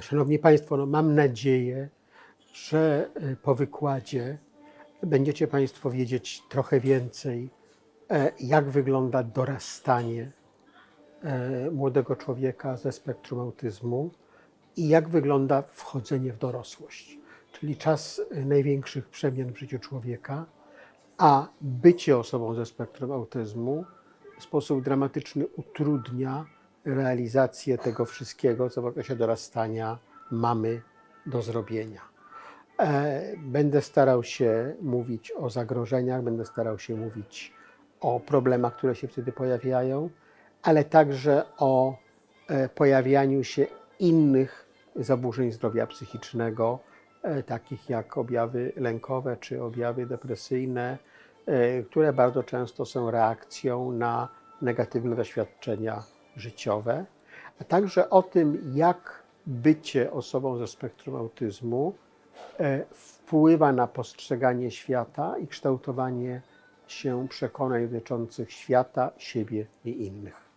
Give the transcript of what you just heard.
Szanowni Państwo, no mam nadzieję, że e, po wykładzie będziecie Państwo wiedzieć trochę więcej, e, jak wygląda dorastanie e, młodego człowieka ze spektrum autyzmu i jak wygląda wchodzenie w dorosłość, czyli czas największych przemian w życiu człowieka, a bycie osobą ze spektrum autyzmu w sposób dramatyczny utrudnia realizację tego wszystkiego, co w okresie dorastania mamy do zrobienia. E, Będę starał się mówić o zagrożeniach, będę starał się mówić o problemach, które się wtedy pojawiają, ale także o e, pojawianiu się innych zaburzeń zdrowia psychicznego, e, takich jak objawy lękowe czy objawy depresyjne, które bardzo często są reakcją na negatywne doświadczenia życiowe, a także o tym, jak bycie osobą ze spektrum autyzmu e, wpływa na postrzeganie świata i kształtowanie się przekonań dotyczących świata, siebie i innych.